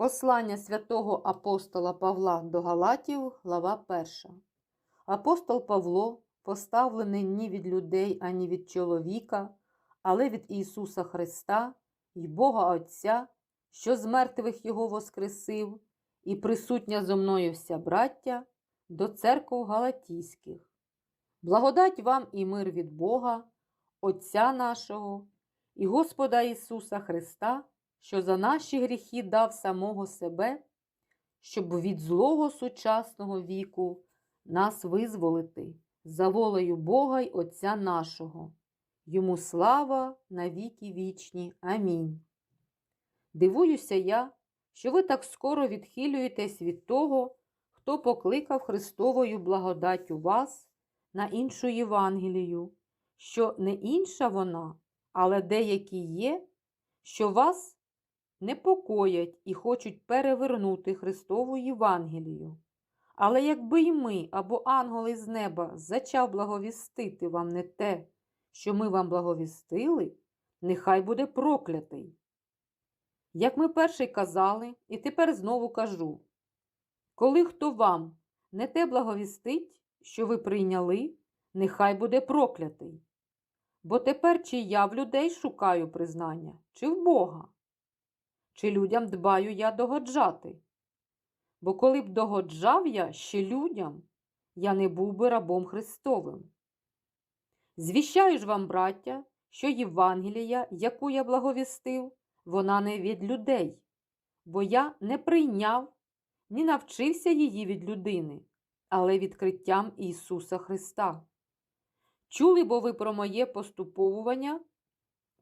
Послання святого апостола Павла до Галатів, глава 1. Апостол Павло, поставлений ні від людей, ані від чоловіка, але від Ісуса Христа і Бога Отця, що з мертвих Його воскресив, і присутня зо мною вся браття, до церков Галатійських. Благодать вам і мир від Бога, Отця нашого і Господа Ісуса Христа, що за наші гріхи дав самого себе, щоб від злого сучасного віку нас визволити за волею Бога й Отця нашого. Йому слава на віки вічні. Амінь. Дивуюся я, що ви так скоро відхилюєтесь від того, хто покликав Христовою благодаттю вас на іншу Євангелію, що не інша вона, але деякі є, що вас непокоять і хочуть перевернути Христову Євангелію. Але якби й ми або ангели з неба зачав благовістити вам не те, що ми вам благовістили, нехай буде проклятий. Як ми перший казали, і тепер знову кажу: коли хто вам не те благовістить, що ви прийняли, нехай буде проклятий. Бо тепер чи я в людей шукаю признання, чи в Бога? Чи людям дбаю я догоджати? Бо коли б догоджав я ще людям, я не був би рабом Христовим. Звіщаю ж вам, браття, що Євангелія, яку я благовістив, вона не від людей, бо я не прийняв, ні навчився її від людини, але відкриттям Ісуса Христа. Чули бо ви про моє поступовування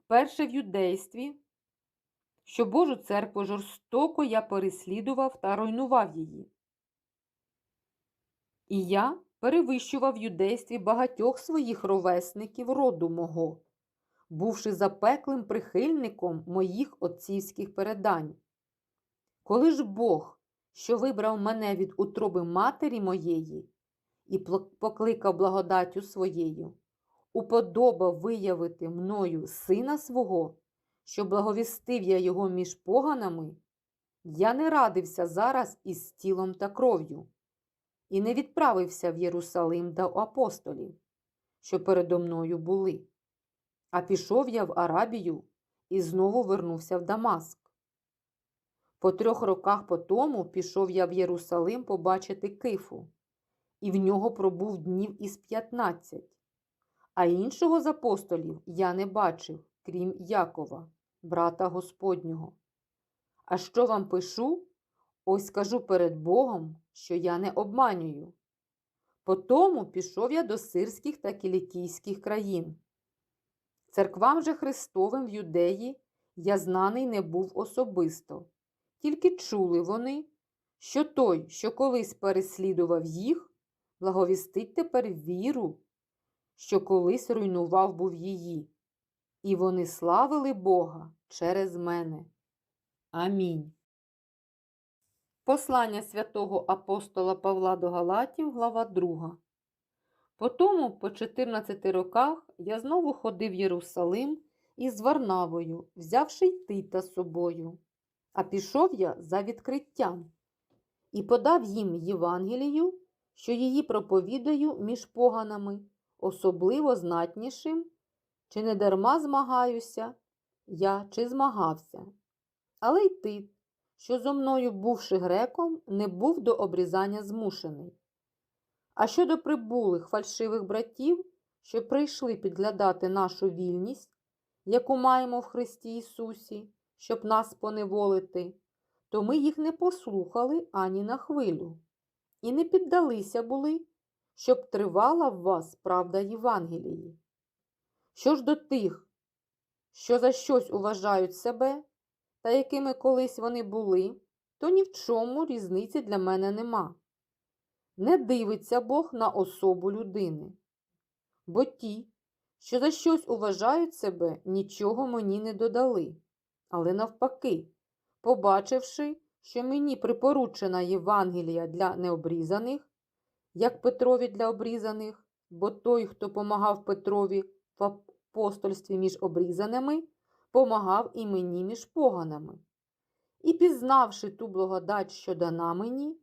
перше в юдействі, що Божу церкву жорстоко я переслідував та руйнував її. І я перевищував юдействі багатьох своїх ровесників роду мого, бувши запеклим прихильником моїх отцівських передань. Коли ж Бог, що вибрав мене від утроби матері моєї і покликав благодаттю своєю, уподобав виявити мною сина свого, що благовістив я його між поганами, я не радився зараз із тілом та кров'ю, і не відправився в Єрусалим до апостолів, що передо мною були. А пішов я в Арабію і знову вернувся в Дамаск. По трьох роках по тому пішов я в Єрусалим побачити кифу, і в нього пробув днів із п'ятнадцять. А іншого з апостолів я не бачив, крім Якова, брата Господнього. А що вам пишу? Ось скажу перед Богом, що я не обманюю. Потому пішов я до сирських та кілікійських країн. Церквам же Христовим в юдеї я знаний не був особисто, тільки чули вони, що той, що колись переслідував їх, благовістить тепер віру, що колись руйнував був її, і вони славили Бога через мене. Амінь. Послання святого апостола Павла до Галатів, глава 2. Потому, по 14 роках, я знову ходив в Єрусалим із Варнавою, взявши й Тита з собою. А пішов я за відкриттям і подав їм Євангелію, що її проповідаю між поганами, особливо знатнішим, чи не дарма змагаюся я, чи змагався. Але й Тит, що зо мною, бувши греком, не був до обрізання змушений. А щодо прибулих фальшивих братів, що прийшли підглядати нашу вільність, яку маємо в Христі Ісусі, щоб нас поневолити, то ми їх не послухали ані на хвилю, і не піддалися були, щоб тривала в вас правда Євангелії. Що ж до тих, що за щось уважають себе, та якими колись вони були, то ні в чому різниці для мене нема. Не дивиться Бог на особу людини, бо ті, що за щось уважають себе, нічого мені не додали, але навпаки, побачивши, що мені припоручена Євангелія для необрізаних, як Петрові для обрізаних, бо той, хто помагав Петрові в апостольстві між обрізаними, помагав і мені між поганами. І пізнавши ту благодать, що дана мені,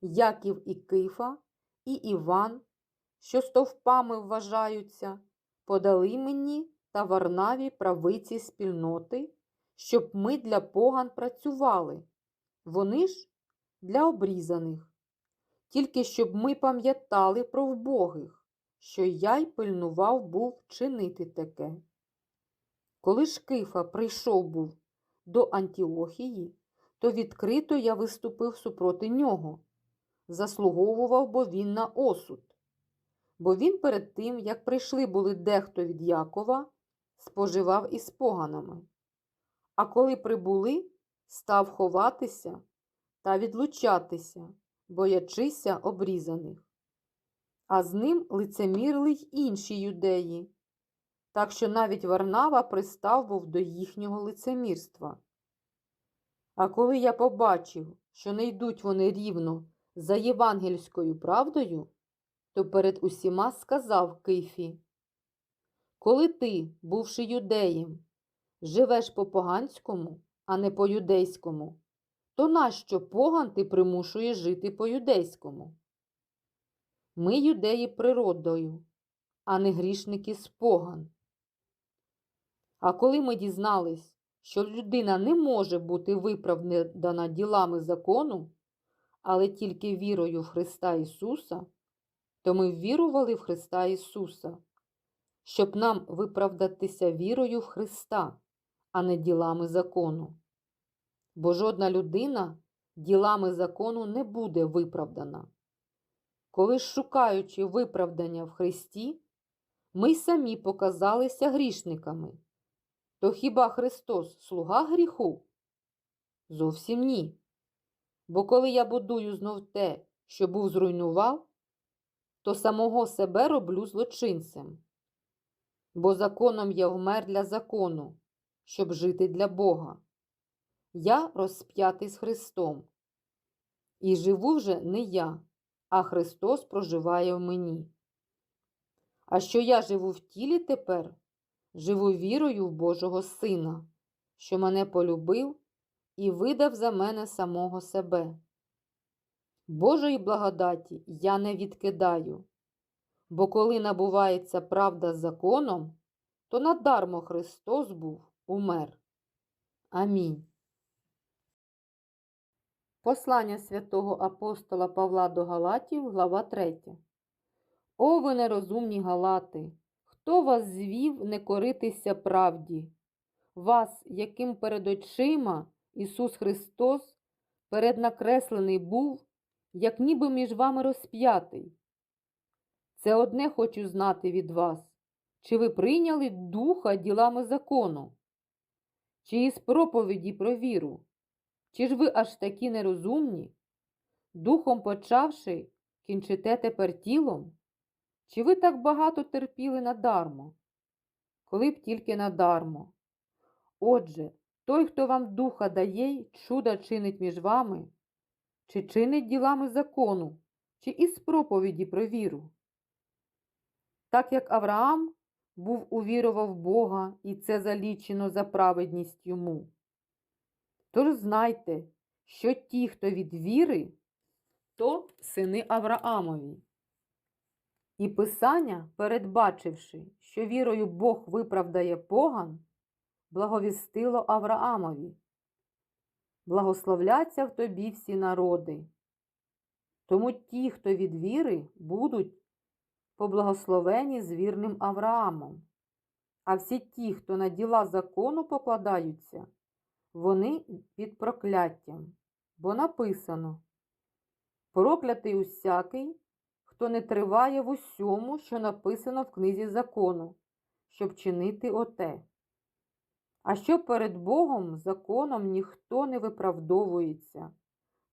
Яків і Кифа, і Іван, що стовпами вважаються, подали мені та Варнаві правиці спільноти, щоб ми для поган працювали, вони ж для обрізаних, тільки щоб ми пам'ятали про вбогих, що я й пильнував був чинити таке. Коли ж Кифа прийшов був до Антіохії, то відкрито я виступив супроти нього, заслуговував бо він на осуд. Бо він перед тим, як прийшли були дехто від Якова, споживав із поганами. А коли прибули, став ховатися та відлучатися, боячися обрізаних. А з ним лицемірили й інші юдеї, так що навіть Варнава пристав був до їхнього лицемірства. А коли я побачив, що не йдуть вони рівно за євангельською правдою, то перед усіма сказав Кифі, коли ти, бувши юдеєм, живеш по поганському, а не по юдейському, то нащо поган ти примушуєш жити по юдейському? Ми юдеї природою, а не грішники з поган. А коли ми дізнались, що людина не може бути виправдана ділами закону, але тільки вірою в Христа Ісуса, то ми ввірували в Христа Ісуса, щоб нам виправдатися вірою в Христа, а не ділами закону. Бо жодна людина ділами закону не буде виправдана. Коли шукаючи виправдання в Христі, ми самі показалися грішниками. То хіба Христос слуга гріху? Зовсім ні. Бо коли я будую знов те, що був зруйнував, то самого себе роблю злочинцем. Бо законом я вмер для закону, щоб жити для Бога. Я розп'ятий з Христом. І живу вже не я, а Христос проживає в мені. А що я живу в тілі тепер, живу вірою в Божого Сина, що мене полюбив і видав за мене самого себе. Божої благодаті я не відкидаю, бо коли набувається правда законом, то надармо Христос був умер. Амінь. Послання святого апостола Павла до Галатів, глава 3. О, ви нерозумні галати! Хто вас звів не коритися правді? Вас, яким перед очима Ісус Христос переднакреслений був, як ніби між вами розп'ятий. Це одне хочу знати від вас, чи ви прийняли духа ділами закону, чи із проповіді про віру, чи ж ви аж такі нерозумні, духом почавши, кінчите тепер тілом? Чи ви так багато терпіли надармо? Коли б тільки надармо. Отже, той, хто вам духа дає чуда чинить між вами, чи чинить ділами закону, чи із проповіді про віру. Так як Авраам був увірував Бога, і це залічено за праведність йому. Тож знайте, що ті, хто від віри, то сини Авраамові. І Писання, передбачивши, що вірою Бог виправдає поган, благовістило Авраамові. Благословляться в тобі всі народи. Тому ті, хто від віри, будуть поблагословені з вірним Авраамом. А всі ті, хто на діла закону покладаються, вони під прокляттям, бо написано Проклятий усякий, хто не триває в усьому, що написано в книзі закону, щоб чинити оте. А що перед Богом законом ніхто не виправдовується,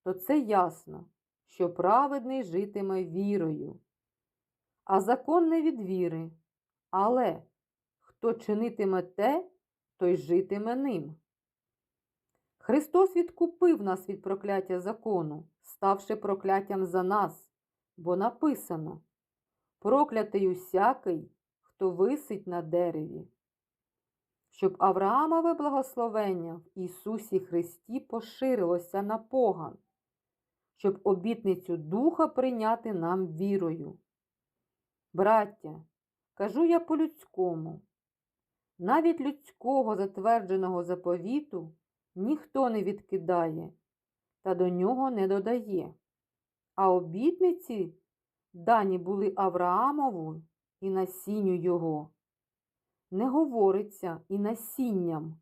то це ясно, що праведний житиме вірою. А закон не від віри, але хто чинитиме те, той житиме ним. Христос відкупив нас від прокляття закону, ставши прокляттям за нас, бо написано Проклятий усякий, хто висить на дереві щоб Авраамове благословення в Ісусі Христі поширилося на поган, щоб обітницю Духа прийняти нам вірою. Браття, кажу я по-людському, навіть людського затвердженого заповіту ніхто не відкидає та до нього не додає. А обітниці дані були Авраамову і насінню його. Не говориться і насінням,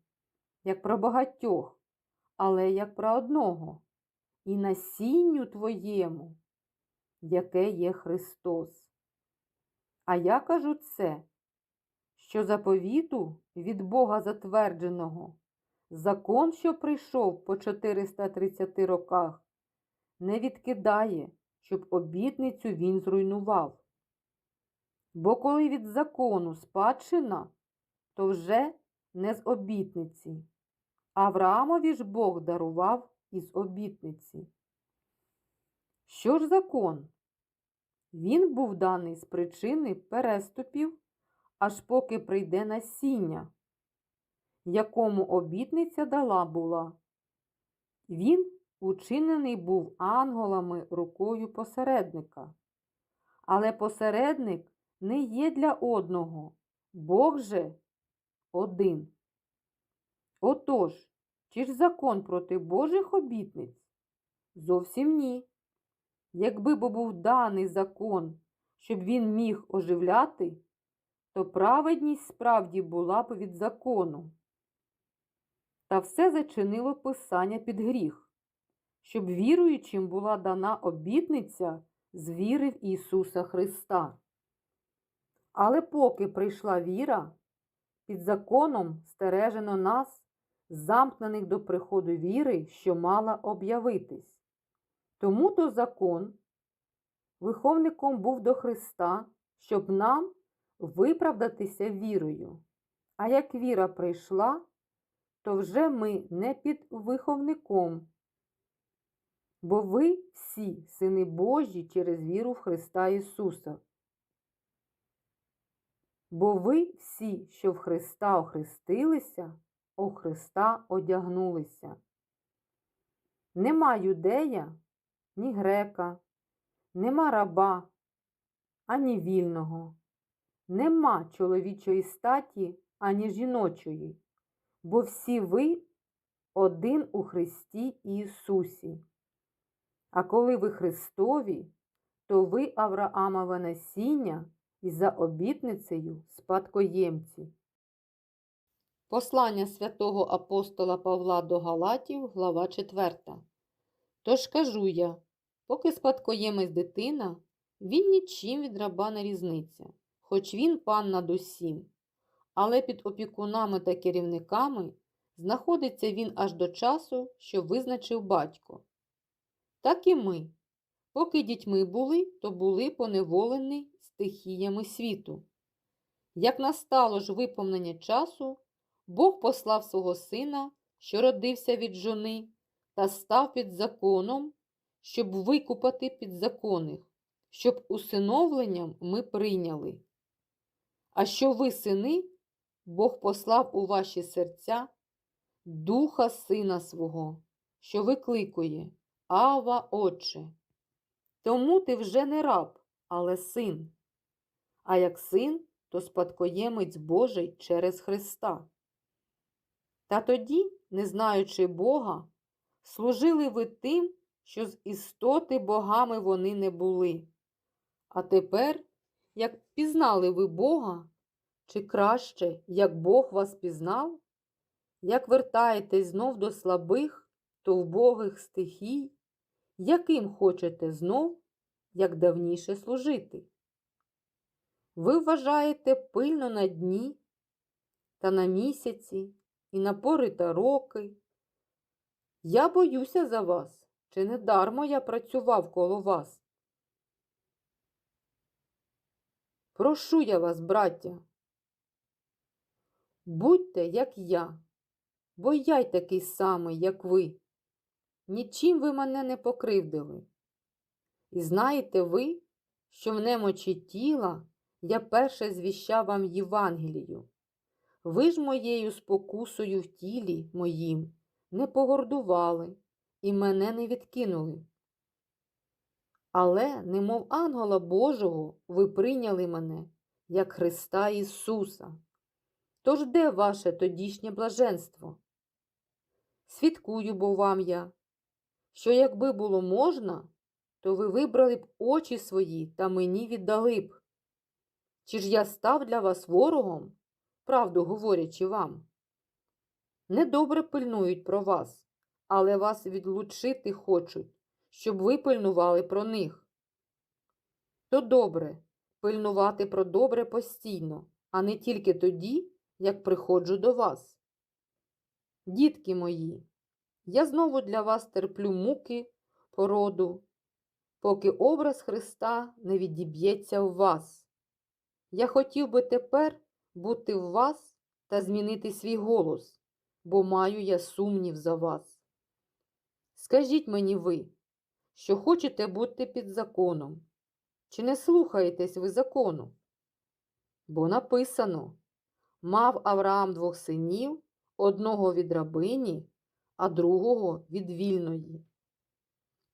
як про багатьох, але як про одного, і насінню твоєму, яке є Христос. А я кажу це, що заповіту від Бога затвердженого, закон, що прийшов по 430 роках, не відкидає, щоб обітницю він зруйнував. Бо коли від закону спадщина, то вже не з обітниці. Авраамові ж Бог дарував із обітниці. Що ж закон? Він був даний з причини переступів, аж поки прийде насіння, якому обітниця дала була. Він учинений був ангелами рукою посередника. Але посередник не є для одного, Бог же один. Отож, чи ж закон проти Божих обітниць? Зовсім ні. Якби бо був даний закон, щоб він міг оживляти, то праведність справді була б від закону. Та все зачинило Писання під гріх, щоб віруючим була дана обітниця з віри в Ісуса Христа. Але поки прийшла віра, під законом стережено нас, замкнених до приходу віри, що мала об'явитись. Тому то закон виховником був до Христа, щоб нам виправдатися вірою. А як віра прийшла, то вже ми не під виховником, бо ви всі сини Божі через віру в Христа Ісуса. Бо ви всі, що в Христа охрестилися, у Христа одягнулися. Нема юдея, ні грека, нема раба, ані вільного, нема чоловічої статі, ані жіночої, бо всі ви один у Христі Ісусі. А коли ви Христові, то ви Авраамове насіння і за обітницею спадкоємці. Послання святого апостола Павла до Галатів, глава 4. Тож кажу я, поки спадкоємець дитина, він нічим від раба не різниця, хоч він пан над усім. Але під опікунами та керівниками знаходиться він аж до часу, що визначив батько. Так і ми, поки дітьми були, то були поневолені стихіями світу. Як настало ж виповнення часу, Бог послав свого сина, що родився від жони, та став під законом, щоб викупати підзаконних, щоб усиновленням ми прийняли. А що ви, сини, Бог послав у ваші серця Духа Сина свого, що викликує Ава, Отче. Тому ти вже не раб, але син. А як син, то спадкоємець Божий через Христа. Та тоді, не знаючи Бога, служили ви тим, що з істоти богами вони не були. А тепер, як пізнали ви Бога, чи краще, як Бог вас пізнав, як вертаєтесь знов до слабих, то вбогих стихій, яким хочете знов, як давніше служити? Ви вважаєте пильно на дні та на місяці і на пори та роки. Я боюся за вас, чи не дармо я працював коло вас. Прошу я вас, браття, будьте, як я, бо я й такий самий, як ви. Нічим ви мене не покривдили. І знаєте ви, що в немочі тіла я перше звіщав вам Євангелію. Ви ж моєю спокусою в тілі моїм не погордували і мене не відкинули. Але, немов ангела Божого, ви прийняли мене, як Христа Ісуса. Тож де ваше тодішнє блаженство? Свідкую бо вам я, що якби було можна, то ви вибрали б очі свої та мені віддали б. Чи ж я став для вас ворогом, правду говорячи вам? Недобре пильнують про вас, але вас відлучити хочуть, щоб ви пильнували про них. То добре пильнувати про добре постійно, а не тільки тоді, як приходжу до вас. Дітки мої, я знову для вас терплю муки, породу, поки образ Христа не відіб'ється в вас. Я хотів би тепер бути в вас та змінити свій голос, бо маю я сумнів за вас. Скажіть мені ви, що хочете бути під законом, чи не слухаєтесь ви закону? Бо написано мав Авраам двох синів, одного від рабині, а другого від вільної.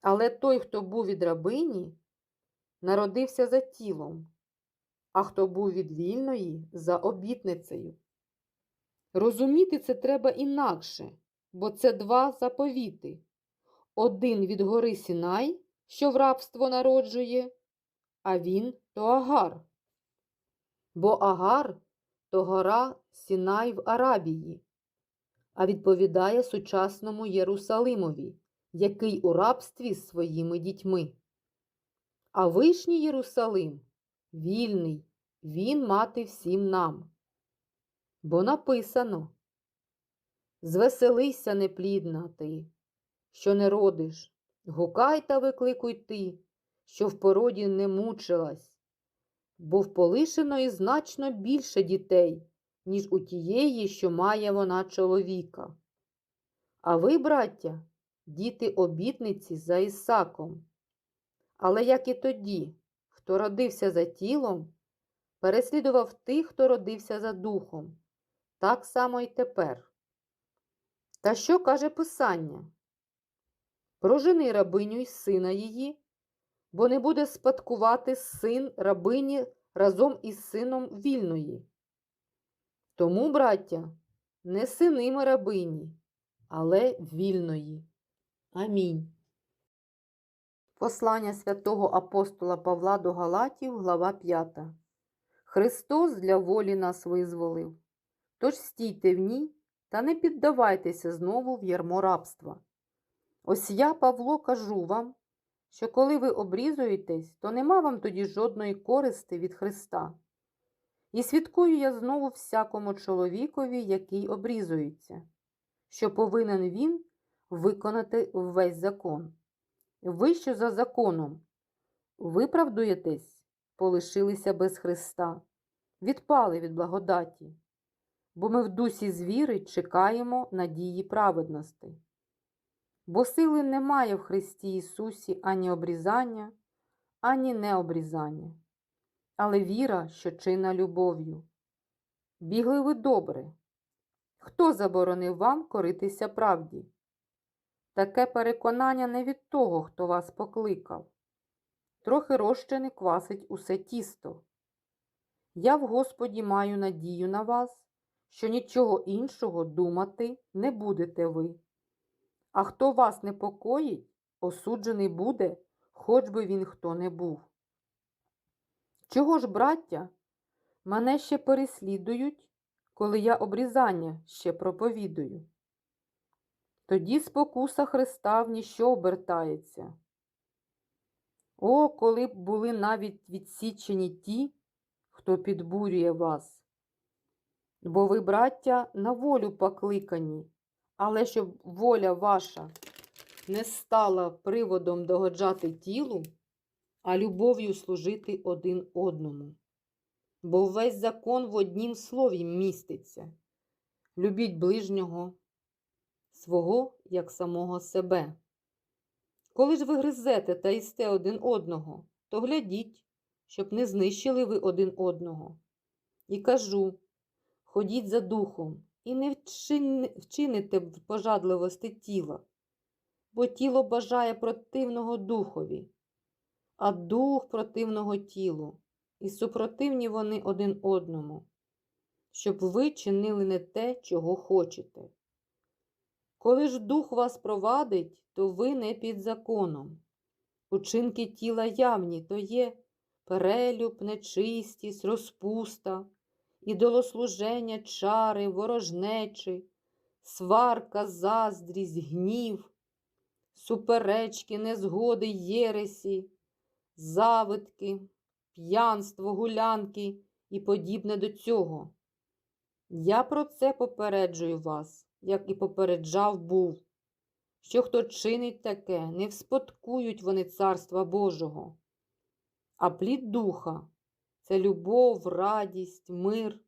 Але той, хто був від рабині, народився за тілом, а хто був від вільної за обітницею. Розуміти це треба інакше, бо це два заповіти. Один від гори Сінай, що в рабство народжує, а він то Агар. Бо Агар то гора Сінай в Арабії, а відповідає сучасному Єрусалимові, який у рабстві з своїми дітьми. А вишній Єрусалим вільний, він мати всім нам. Бо написано Звеселися, неплідна ти, що не родиш, гукай та викликуй ти, що в породі не мучилась, бо в полишеної значно більше дітей, ніж у тієї, що має вона чоловіка. А ви, браття, діти обітниці за Ісаком. Але як і тоді, хто родився за тілом, переслідував тих, хто родився за духом, так само й тепер. Та що каже Писання? Прожени рабиню й сина її, бо не буде спадкувати син рабині разом із сином вільної. Тому, браття, не синими рабині, але вільної. Амінь. Послання святого апостола Павла до Галатів, глава 5. Христос для волі нас визволив. Тож стійте в ній та не піддавайтеся знову в ярмо рабства. Ось я, Павло, кажу вам, що коли ви обрізуєтесь, то нема вам тоді жодної користи від Христа. І свідкую я знову всякому чоловікові, який обрізується, що повинен він виконати весь закон. Ви, що за законом, виправдуєтесь, полишилися без Христа, відпали від благодаті, бо ми в дусі звіри чекаємо надії праведності. Бо сили немає в Христі Ісусі ані обрізання, ані необрізання, але віра, що чина любов'ю. Бігли ви добре. Хто заборонив вам коритися правді? Таке переконання не від того, хто вас покликав. Трохи розчини квасить усе тісто. Я в Господі маю надію на вас, що нічого іншого думати не будете ви. А хто вас непокоїть, осуджений буде, хоч би він хто не був. Чого ж, браття, мене ще переслідують, коли я обрізання ще проповідую? Тоді спокуса Христа в ніщо обертається. О, коли б були навіть відсічені ті, хто підбурює вас. Бо ви, браття, на волю покликані, але щоб воля ваша не стала приводом догоджати тілу, а любов'ю служити один одному. Бо весь закон в однім слові міститься любіть ближнього свого як самого себе. Коли ж ви гризете та їсте один одного, то глядіть, щоб не знищили ви один одного. І кажу ходіть за духом і не вчин- вчините в пожадливості тіла, бо тіло бажає противного духові, а дух противного тілу, і супротивні вони один одному, щоб ви чинили не те, чого хочете. Коли ж дух вас провадить, то ви не під законом. Учинки тіла явні, то є перелюб, нечистість, розпуста, ідолослуження, чари, ворожнечі, сварка, заздрість, гнів, суперечки, незгоди, єресі, завитки, п'янство, гулянки і подібне до цього. Я про це попереджую вас, як і попереджав був, що хто чинить таке, не вспадкують вони Царства Божого. А плід духа це любов, радість, мир,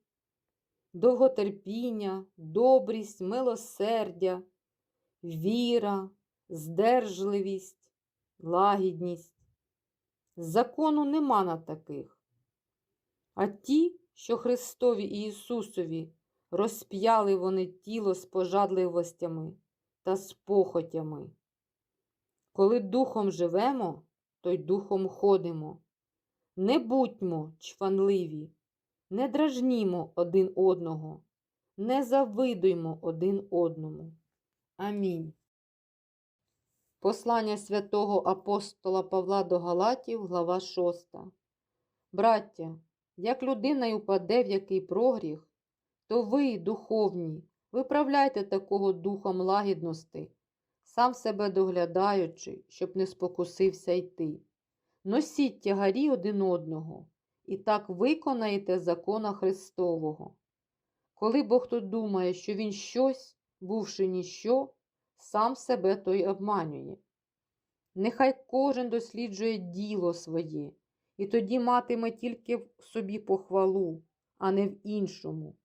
довготерпіння, добрість, милосердя, віра, здержливість, лагідність. Закону нема на таких. А ті, що Христові і Ісусові розп'яли вони тіло з пожадливостями та з похотями. Коли духом живемо, то й духом ходимо. Не будьмо чванливі, не дражнімо один одного, не завидуймо один одному. Амінь. Послання святого апостола Павла до Галатів, глава 6. Браття, як людина й упаде в який прогріх, то ви, духовні, виправляйте такого духом лагідності, сам себе доглядаючи, щоб не спокусився йти. Носіть тягарі один одного, і так виконаєте закона Христового. Коли бо хто думає, що він щось, бувши ніщо, сам себе той обманює. Нехай кожен досліджує діло своє, і тоді матиме тільки в собі похвалу, а не в іншому,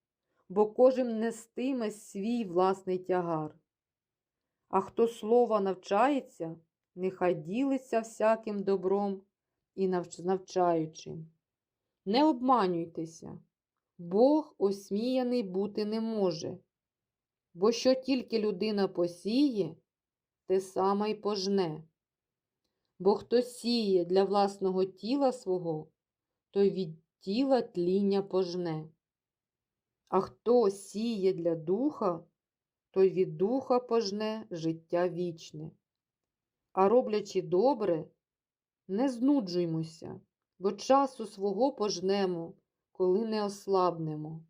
бо кожен нестиме свій власний тягар. А хто слова навчається, нехай ділиться всяким добром і навч- навчаючим. Не обманюйтеся, Бог осміяний бути не може, бо що тільки людина посіє, те саме й пожне. Бо хто сіє для власного тіла свого, той від тіла тління пожне. А хто сіє для духа, той від духа пожне життя вічне. А роблячи добре, не знуджуймося, бо часу свого пожнемо, коли не ослабнемо.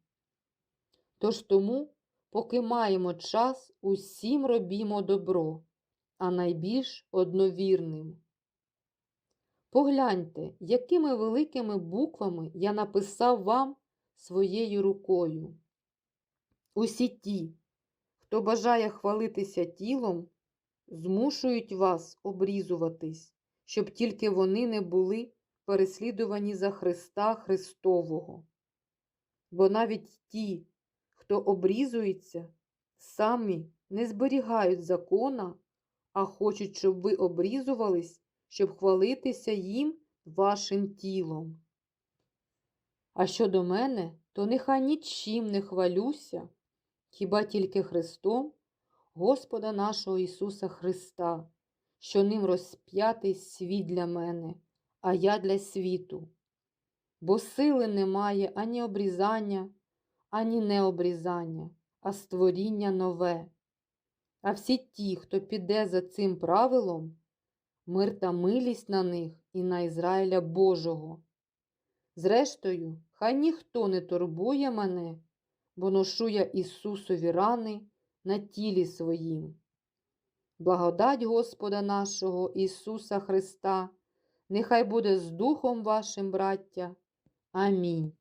Тож тому, поки маємо час, усім робімо добро, а найбільш одновірним. Погляньте, якими великими буквами я написав вам своєю рукою. Усі ті, хто бажає хвалитися тілом, змушують вас обрізуватись, щоб тільки вони не були переслідувані за Христа Христового. Бо навіть ті, хто обрізується, самі не зберігають закона, а хочуть, щоб ви обрізувались, щоб хвалитися їм вашим тілом. А щодо мене, то нехай нічим не хвалюся, хіба тільки Христом, Господа нашого Ісуса Христа, що ним розп'ятий світ для мене, а я для світу. Бо сили немає ані обрізання, ані необрізання, а створіння нове. А всі ті, хто піде за цим правилом, мир та милість на них і на Ізраїля Божого. Зрештою, хай ніхто не турбує мене, бо ношу я Ісусові рани на тілі своїм. Благодать Господа нашого Ісуса Христа, нехай буде з Духом вашим, браття. Амінь.